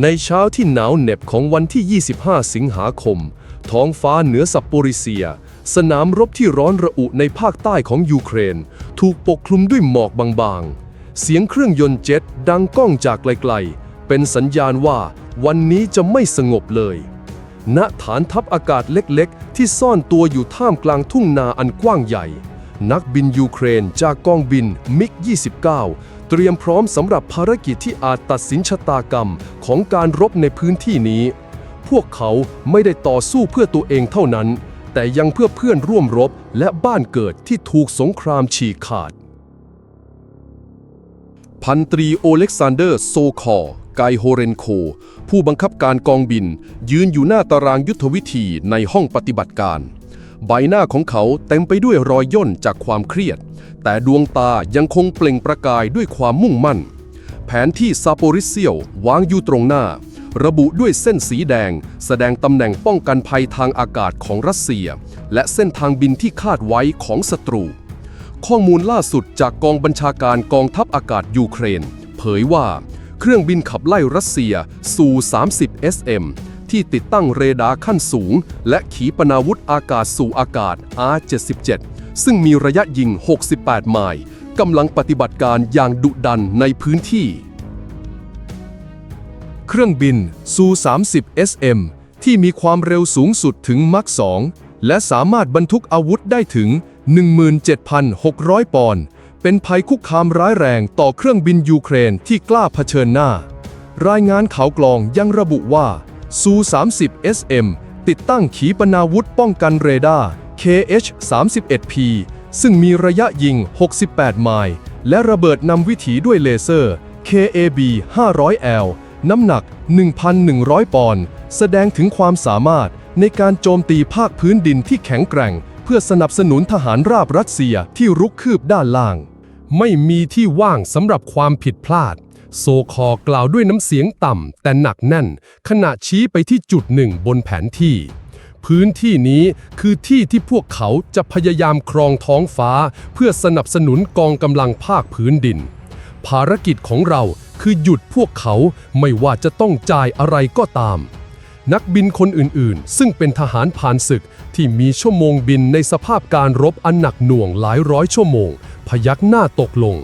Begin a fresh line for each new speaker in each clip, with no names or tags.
ในเช้าที่หนาวเหน็บของวันที่ 25 สิงหาคม ท้องฟ้าเหนือซัปโปริเซีย สนามรบที่ร้อนระอุในภาคใต้ของยูเครน ถูกปกคลุมด้วยหมอกบางๆ เสียงเครื่องยนต์เจ็ตดังก้องจากไกลๆ เป็นสัญญาณว่าวันนี้จะไม่สงบเลย ณ ฐานทัพอากาศเล็กๆ ที่ซ่อนตัวอยู่ท่ามกลางทุ่งนาอันกว้างใหญ่ นักบินยูเครนจากกองบินมิก 29 เตรียมพร้อมสำหรับภารกิจที่อาจตัดสินชะตากรรมของการรบในพื้นที่นี้ พวกเขาไม่ได้ต่อสู้เพื่อตัวเองเท่านั้น แต่ยังเพื่อเพื่อนร่วมรบและบ้านเกิดที่ถูกสงครามฉีกขาด พันตรีโอเล็กซานเดอร์โซคอร์ไกโฮเรนโค ผู้บังคับการกองบิน ยืนอยู่หน้าตารางยุทธวิธีในห้องปฏิบัติการ ใบหน้าของเขาเต็มไปด้วยรอยย่นจากความเครียด แต่ดวงตายังคงเปล่งประกายด้วยความมุ่งมั่น แผนที่ซาโปริเซียววางอยู่ตรงหน้า ระบุด้วยเส้นสีแดง แสดงตำแหน่งป้องกันภัยทางอากาศของรัสเซีย และเส้นทางบินที่คาดไว้ของศัตรู ข้อมูลล่าสุดจากกองบัญชาการกองทัพอากาศยูเครน เผยว่า เครื่องบินขับไล่รัสเซียซู 30 SM ที่ติดตั้งเรดาร์ขั้นสูง และขีปนาวุธอากาศสู่อากาศ R77 ซึ่งมีระยะยิง 68 ไมล์กำลังปฏิบัติการอย่างดุดันในพื้นที่ เครื่องบินซู30 SM ที่มีความเร็วสูงสุดถึงมัก2และสามารถบรรทุกอาวุธได้ถึง 17,600 ปอนด์เป็นภัยคุกคามร้ายแรงต่อเครื่องบินยูเครนที่กล้าเผชิญหน้า รายงานข่าวกลองยังระบุว่า ซู30 SM ติดตั้งขีปนาวุธป้องกันเรดาร์ KH-31P ซึ่งมีระยะยิง 68 ไมล์และระเบิดนำวิถีด้วยเลเซอร์ KAB 500L น้ำหนัก 1,100 ปอนด์ แสดงถึงความสามารถในการโจมตีภาคพื้นดินที่แข็งแกร่ง เพื่อสนับสนุนทหารราบรัสเซียที่รุกคืบด้านล่าง ไม่มีที่ว่างสำหรับความผิดพลาด โซคอกล่าวด้วยน้ำเสียงต่ำแต่หนักแน่น ขณะชี้ไปที่จุดหนึ่งบนแผนที่ พื้นที่นี้คือที่ที่พวกเขาจะพยายามครองท้องฟ้า เพื่อสนับสนุนกองกำลังภาคพื้นดิน ภารกิจของเราคือหยุดพวกเขาไม่ว่าจะต้องจ่ายอะไรก็ตาม นักบินคนอื่นๆ ซึ่งเป็นทหารผ่านศึกที่มีชั่วโมงบินในสภาพการรบอันหนักหน่วงหลายร้อยชั่วโมง พยักหน้าตกลง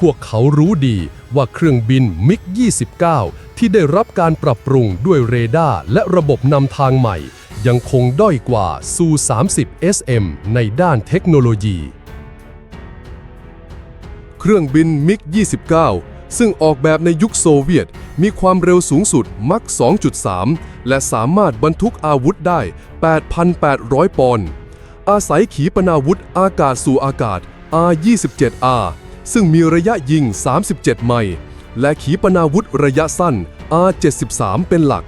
พวกเขารู้ดีว่าเครื่องบินมิก 29 ที่ได้รับการปรับปรุงด้วยเรดาร์และระบบนำทางใหม่ ยังคงด้อยกว่าซู30 SM ในด้านเทคโนโลยี เครื่องบินมิก 29 ซึ่งออกแบบในยุคโซเวียต มีความเร็วสูงสุดมัก 2.3 และสามารถบรรทุกอาวุธได้ 8,800 ปอนด์อาศัยขีปนาวุธอากาศสู่อากาศ R27R ซึ่งมีระยะยิง 37 ไมล์และขีปนาวุธระยะสั้น R73 เป็นหลัก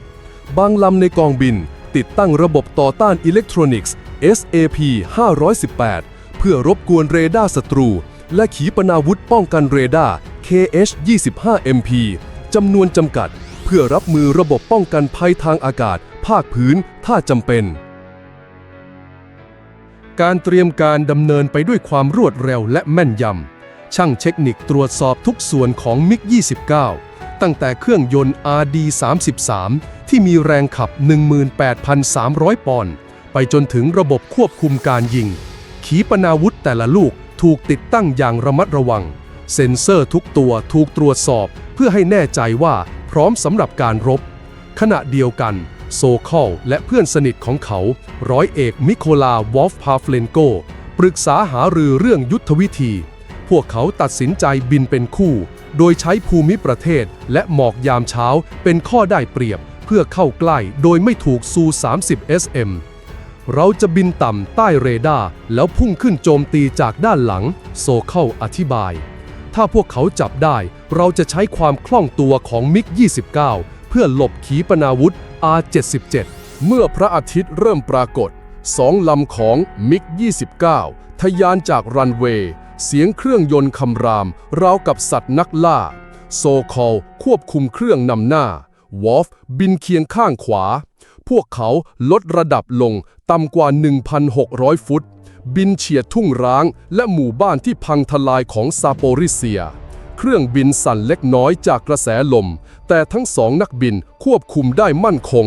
บางลำในกองบินติดตั้งระบบต่อต้านอิเล็กทรอนิกส์ SAP 518 เพื่อรบกวนเรดาร์ศัตรู และขีปนาวุธป้องกันเรดาร์ KH 25 MP จำนวนจำกัด เพื่อรับมือระบบป้องกันภัยทางอากาศ ภาคพื้น ถ้าจำเป็น การเตรียมการดำเนินไปด้วยความรวดเร็วและแม่นยำ ช่างเทคนิคตรวจสอบทุกส่วนของมิก 29 ตั้งแต่เครื่องยนต์ RD 33 ที่มีแรงขับ 18,300 ปอนด์ไปจนถึงระบบควบคุมการยิง ขีปนาวุธแต่ละลูกถูกติดตั้งอย่างระมัดระวัง เซ็นเซอร์ทุกตัวถูกตรวจสอบเพื่อให้แน่ใจว่าพร้อมสำหรับการรบ ขณะเดียวกันโซคอลและเพื่อนสนิทของเขา ร้อยเอกมิโคลาวอฟพาฟเลนโก ปรึกษาหารือเรื่องยุทธวิธี พวกเขาตัดสินใจบินเป็นคู่ โดยใช้ภูมิประเทศและหมอกยามเช้าเป็นข้อได้เปรียบเพื่อเข้าใกล้โดยไม่ถูกซู 30 SM เราจะบินต่ำใต้เรดาร์แล้วพุ่งขึ้นโจมตีจากด้านหลัง โซเข้าอธิบาย ถ้าพวกเขาจับได้ เราจะใช้ความคล่องตัวของมิก 29 เพื่อหลบขีปนาวุธ R77 เมื่อพระอาทิตย์เริ่มปรากฏ สองลำของมิก 29ทะยานจากรันเวย์ เสียงเครื่องยนต์คำรามราวกับสัตว์นักล่า โซคอลควบคุมเครื่องนำหน้าวอฟบินเคียงข้างขวา พวกเขาลดระดับลงต่ำกว่า 1,600 ฟุต บินเฉียดทุ่งร้างและหมู่บ้านที่พังทลายของซาโปริเซีย เครื่องบินสั่นเล็กน้อยจากกระแสลม แต่ทั้งสองนักบินควบคุมได้มั่นคง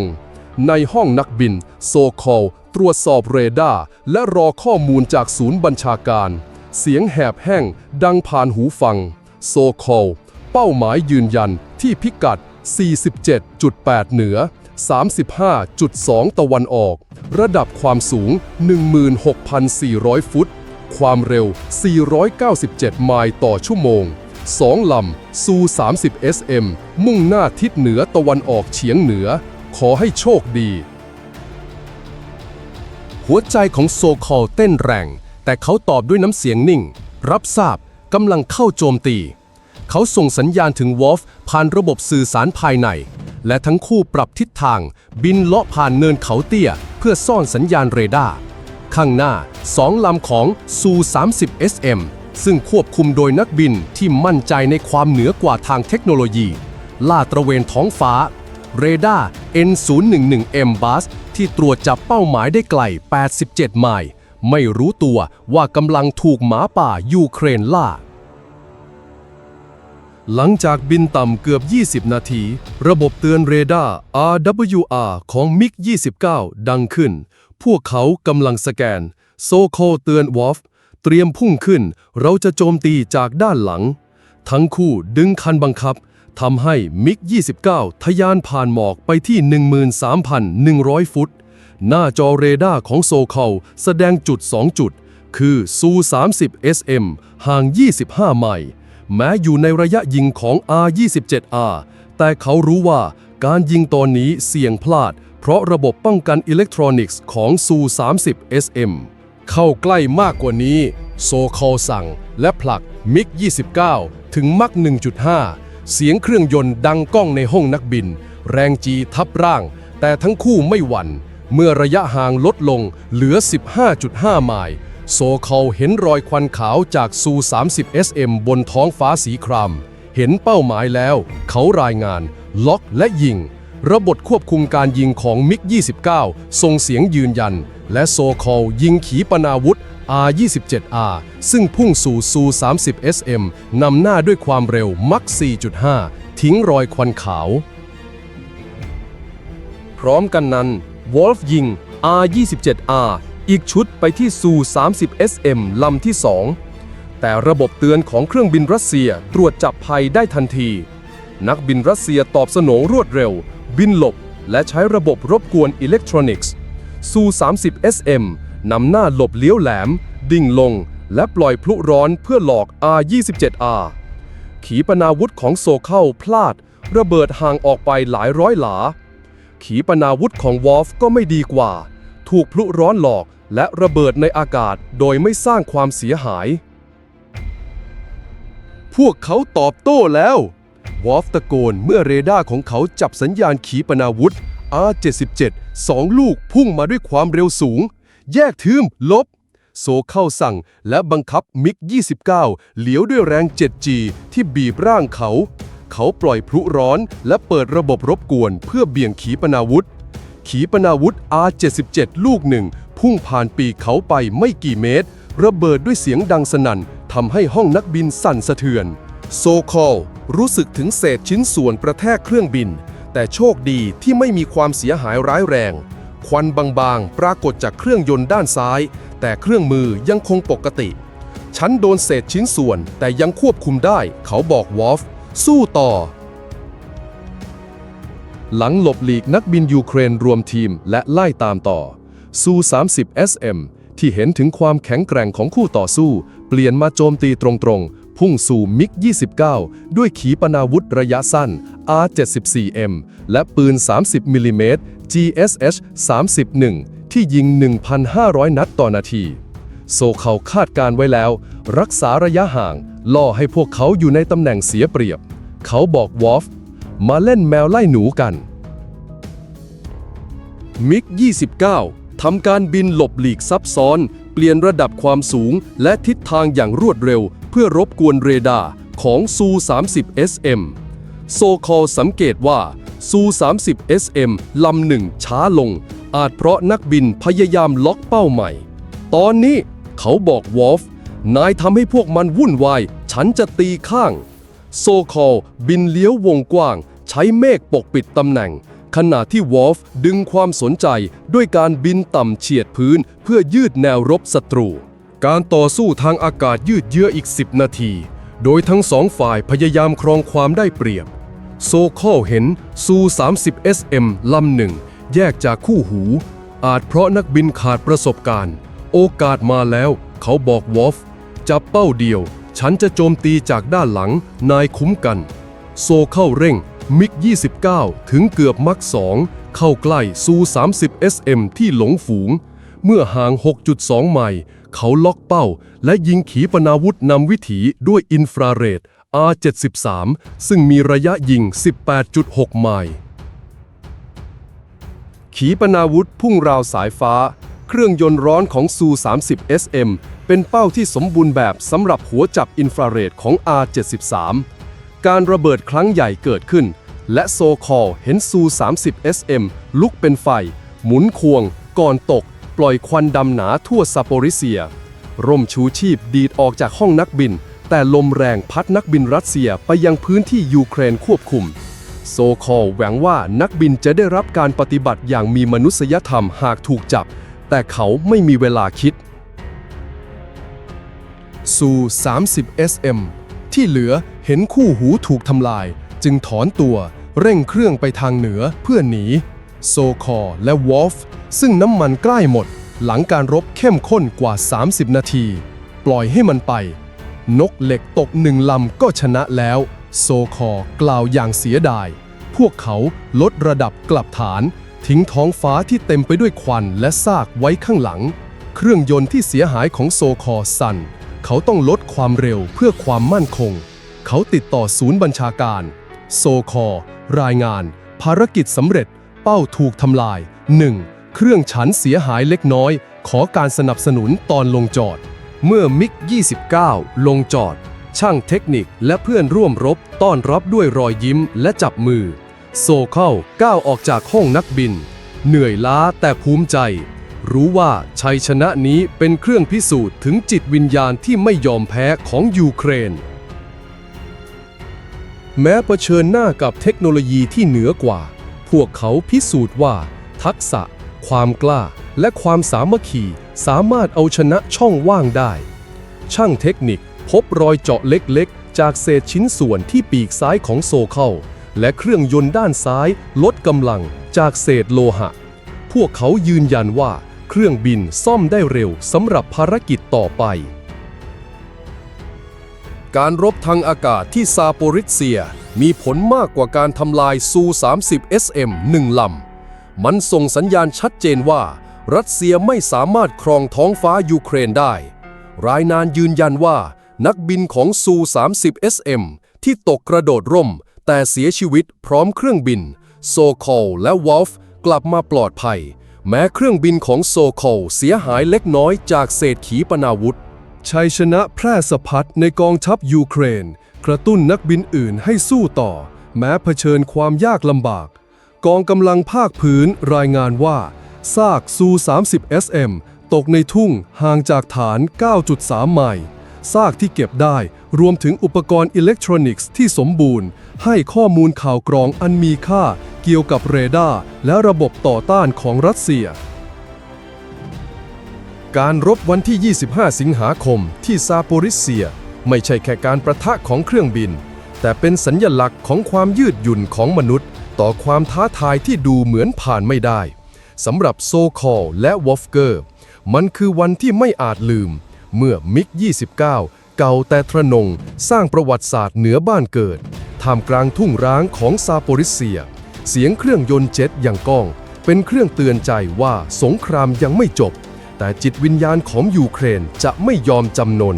ในห้องนักบิน โซคอลตรวจสอบเรดาร์และรอข้อมูลจากศูนย์บัญชาการ เสียงแหบแห้งดังผ่านหูฟัง โซคอล เป้าหมายยืนยันที่พิกัด 47.8 เหนือ 35.2 ตะวันออก ระดับความสูง 16,400 ฟุต ความเร็ว 497 ไมล์ต่อชั่วโมง 2 ลำ ซู 30 SM มุ่งหน้าทิศเหนือตะวันออกเฉียงเหนือ ขอให้โชคดี หัวใจของโซคอลเต้นแรง แต่เขาตอบด้วยน้ำเสียงนิ่ง รับทราบกำลังเข้าโจมตี เขาส่งสัญญาณถึงวอลฟผ่านระบบสื่อสารภายใน และทั้งคู่ปรับทิศทาง บินเลาะผ่านเนินเขาเตี้ย เพื่อซ่อนสัญญาณเรดาร์ข้างหน้าสองลำของซู30 SM ซึ่งควบคุมโดยนักบินที่มั่นใจในความเหนือกว่าทางเทคโนโลยี ล่าตระเวนท้องฟ้า เรดาร์ N011M Bus ที่ตรวจจับเป้าหมายได้ไกล 87 ไมล์ ไม่รู้ตัวว่ากำลังถูกหมาป่ายูเครนล่า หลังจากบินต่ำเกือบ 20 นาที ระบบเตือนเรดาร์ RWR ของ MiG-29 ดังขึ้น พวกเขากำลังสแกน โซโคเตือนวอฟเตรียมพุ่งขึ้น เราจะโจมตีจากด้านหลัง ทั้งคู่ดึงคันบังคับทำให้มิก 29ทะยานผ่านหมอกไปที่ 13,100 ฟุต หน้าจอเรดาร์ของโซเคลแสดงจุด 2 จุด คือซู30 SM ห่าง 25 ไมล์แม้อยู่ในระยะยิงของ R27R แต่เขารู้ว่าการยิงตอนนี้เสี่ยงพลาด เพราะระบบป้องกันอิเล็กทรอนิกส์ของซู30 SM เข้าใกล้มากกว่านี้ โซคอลสั่งและผลักมิก 29 ถึงมัก 1.5 เสียงเครื่องยนต์ดังก้องในห้องนักบิน แรงจีทับร่าง แต่ทั้งคู่ไม่หวั่น เมื่อระยะห่างลดลงเหลือ 15.5 ไมล์ โซคอลเห็นรอยควันขาวจากซู 30 SM บนท้องฟ้าสีคราม เห็นเป้าหมายแล้ว เขารายงาน ล็อกและยิง ระบบควบคุมการยิงของมิก 29 ส่งเสียงยืนยัน และโซคอลยิงขีปนาวุธ R27R ซึ่งพุ่งสู่ซู 30 SM นำหน้าด้วยความเร็วมัก 4.5 ทิ้งรอยควันขาว พร้อมกันนั้น วอลฟ์ยิง R27R อีกชุดไปที่ซู 30 SM ลำที่ 2 แต่ระบบเตือนของเครื่องบินรัสเซียตรวจจับภัยได้ทันที นักบินรัสเซียตอบสนองรวดเร็ว บินหลบ และใช้ระบบรบกวนอิเล็กทรอนิกส์ซู30 SM นำหน้าหลบเลี้ยวแหลม ดิ่งลง และปล่อยพลุร้อนเพื่อหลอก R27R ขีปนาวุธของโซเข้าพลาด ระเบิดห่างออกไปหลายร้อยหลา ขีปนาวุธของวอลฟก็ไม่ดีกว่า ถูกพลุร้อนหลอกและระเบิดในอากาศโดยไม่สร้างความเสียหาย พวกเขาตอบโต้แล้ว วอลฟตะโกนเมื่อเรดาร์ของเขาจับสัญญาณขีปนาวุธ R77 สองลูกพุ่งมาด้วยความเร็วสูง แยกทืมลบ โซเข้าสั่งและบังคับมิก 29 เหลียวด้วยแรง 7G ที่บีบร่างเขา เขาปล่อยพลุร้อนและเปิดระบบรบกวนเพื่อเบี่ยงขีปนาวุธ ขีปนาวุธ R77 ลูกหนึ่ง พุ่งผ่านปีกเขาไปไม่กี่เมตร ระเบิดด้วยเสียงดังสนั่นทำให้ห้องนักบินสั่นสะเทือน โซคอลรู้สึกถึงเศษชิ้นส่วนประแทกเครื่องบิน แต่โชคดีที่ไม่มีความเสียหายร้ายแรง ควันบางๆ ปรากฏจากเครื่องยนต์ด้านซ้าย แต่เครื่องมือยังคงปกติ ฉันโดนเศษชิ้นส่วนแต่ยังควบคุมได้ เขาบอกวอลฟ สู้ต่อ หลังหลบหลีกนักบินยูเครนรวมทีมและไล่ตามต่อซู30 SM ที่เห็นถึงความแข็งแกร่งของคู่ต่อสู้ เปลี่ยนมาโจมตีตรงๆ พุ่งสู่มิก 29 ด้วยขีปนาวุธระยะสั้น R74M และปืน 30 มิลลิเมตร GSH 31 ที่ยิง 1,500 นัดต่อนาที โซเขาคาดการไว้แล้ว รักษาระยะห่าง ล่อให้พวกเขาอยู่ในตำแหน่งเสียเปรียบ เขาบอกวอฟมาเล่นแมวไล่หนูกัน มิก 29 ทำการบินหลบหลีกซับซ้อน เปลี่ยนระดับความสูงและทิศทางอย่างรวดเร็ว เพื่อรบกวนเรดาร์ของซู 30 SM โซคอลสังเกตว่าซู30 SM ลำหนึ่งช้าลง อาจเพราะนักบินพยายามล็อกเป้าใหม่ ตอนนี้เขาบอกวอลฟนายทำให้พวกมันวุ่นวาย ฉันจะตีข้าง โซคอลบินเลี้ยววงกว้าง ใช้เมฆปกปิดตำแหน่ง ขณะที่วอลฟดึงความสนใจด้วยการบินต่ำเฉียดพื้น เพื่อยืดแนวรบศัตรู การต่อสู้ทางอากาศยืดเยื้ออีก 10 นาที โดยทั้งสองฝ่ายพยายามครองความได้เปรียบ โซคอลเห็นซู 30 SM ลำหนึ่ง แยกจากคู่หู อาจเพราะนักบินขาดประสบการณ์ โอกาสมาแล้ว เขาบอกวอลฟจับเป้าเดียว ฉันจะโจมตีจากด้านหลัง นายคุ้มกัน โซเข้าเร่ง มิก 29 ถึงเกือบมัก 2 เข้าใกล้ซู 30 SM ที่หลงฝูง เมื่อห่าง 6.2 ไมล์เขาล็อกเป้า และยิงขีปนาวุธนำวิถีด้วยอินฟราเรด R73 ซึ่งมีระยะยิง 18.6 ไมล์ขีปนาวุธพุ่งราวสายฟ้า เครื่องยนต์ร้อนของซู 30 SM เป็นเป้าที่สมบูรณ์แบบสำหรับหัวจับอินฟราเรดของ R73 การระเบิดครั้งใหญ่เกิดขึ้น และโซคอลเห็นซู 30 SM ลุกเป็นไฟ หมุนควง ก่อนตก ปล่อยควันดำหนาทั่วซาโปริเซีย ร่มชูชีพดีดออกจากห้องนักบิน แต่ลมแรงพัดนักบินรัสเซียไปยังพื้นที่ยูเครนควบคุม โซคอลหวังว่านักบินจะได้รับการปฏิบัติอย่างมีมนุษยธรรมหากถูกจับ แต่เขาไม่มีเวลาคิด ซู 30 SM ที่เหลือเห็นคู่หูถูกทำลาย จึงถอนตัวเร่งเครื่องไปทางเหนือเพื่อหนี โซคอและวอลฟซึ่งน้ำมันใกล้หมด หลังการรบเข้มข้นกว่า 30 นาที ปล่อยให้มันไป นกเหล็กตกหนึ่งลำก็ชนะแล้ว โซคอกล่าวอย่างเสียดาย พวกเขาลดระดับกลับฐาน ทิ้งท้องฟ้าที่เต็มไปด้วยควันและซากไว้ข้างหลัง เครื่องยนต์ที่เสียหายของโซคอสั่น เขาต้องลดความเร็วเพื่อความมั่นคง เขาติดต่อศูนย์บัญชาการ โซคอ รายงาน ภารกิจสำเร็จ เป้าถูกทำลาย 1. เครื่องฉันเสียหายเล็กน้อย ขอการสนับสนุนตอนลงจอด เมื่อมิก 29 ลงจอด ช่างเทคนิคและเพื่อนร่วมรบต้อนรับด้วยรอยยิ้มและจับมือ โซเข้าก้าวออกจากห้องนักบิน เหนื่อยล้าแต่ภูมิใจ รู้ว่าชัยชนะนี้เป็นเครื่องพิสูจน์ถึงจิตวิญญาณที่ไม่ยอมแพ้ของยูเครน แม้เผชิญหน้ากับเทคโนโลยีที่เหนือกว่า พวกเขาพิสูจน์ว่า ทักษะ ความกล้า และความสามัคคีสามารถเอาชนะช่องว่างได้ ช่างเทคนิคพบรอยเจาะเล็กๆ จากเศษชิ้นส่วนที่ปีกซ้ายของโซเคิลและเครื่องยนต์ด้านซ้ายลดกำลังจากเศษโลหะ พวกเขายืนยันว่า เครื่องบินซ่อมได้เร็วสำหรับภารกิจต่อไป การรบทางอากาศที่ซาโปริเซียมีผลมากกว่าการทำลายซู30 SM หนึ่งลำ มันส่งสัญญาณชัดเจนว่า รัสเซียไม่สามารถครองท้องฟ้ายูเครนได้ รายนานยืนยันว่า นักบินของซู30 SM ที่ตกกระโดดร่ม แต่เสียชีวิตพร้อมเครื่องบิน โซคอลและวอลฟกลับมาปลอดภัย แม้เครื่องบินของโซโคลเสียหายเล็กน้อยจากเศษขีปนาวุธ ชัยชนะแพร่สะพัดในกองทัพยูเครน กระตุ้นนักบินอื่นให้สู้ต่อ แม้เผชิญความยากลำบาก กองกำลังภาคพื้นรายงานว่า ซากซู 30 SM ตกในทุ่งห่างจากฐาน 9.3 ไมล์ ซากที่เก็บได้ รวมถึงอุปกรณ์อิเล็กทรอนิกส์ที่สมบูรณ์ ให้ข้อมูลข่าวกรองอันมีค่าเกี่ยวกับเรดาร์และระบบต่อต้านของรัสเซีย การรบวันที่ 25 สิงหาคมที่ซาโปริเซีย ไม่ใช่แค่การประทะของเครื่องบิน แต่เป็นสัญญลักษณ์ของความยืดหยุ่นของมนุษย์ ต่อความท้าทายที่ดูเหมือนผ่านไม่ได้สำหรับโซคอลและวอฟเกอร์ มันคือวันที่ไม่อาจลืม เมื่อมิก 29 เก่าแต่ทระนง สร้างประวัติศาสตร์เหนือบ้านเกิดท่ามกลางทุ่งร้างของซาโปริเซีย เสียงเครื่องยนต์เจ็ตอย่างก้อง เป็นเครื่องเตือนใจว่าสงครามยังไม่จบ แต่จิตวิญญาณของยูเครนจะไม่ยอมจำนน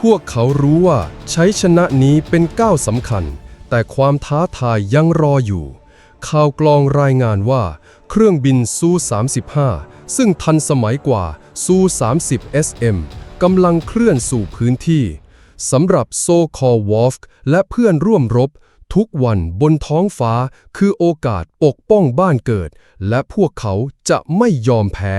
พวกเขารู้ว่าใช้ชนะนี้เป็นก้าวสำคัญ แต่ความท้าทายยังรออยู่ ข่าวกลองรายงานว่า เครื่องบินซู 35 ซึ่งทันสมัยกว่าซู30 SM กำลังเคลื่อนสู่พื้นที่สำหรับโซคอวอฟและเพื่อนร่วมรบ ทุกวันบนท้องฟ้าคือโอกาสปกป้องบ้านเกิด และพวกเขาจะไม่ยอมแพ้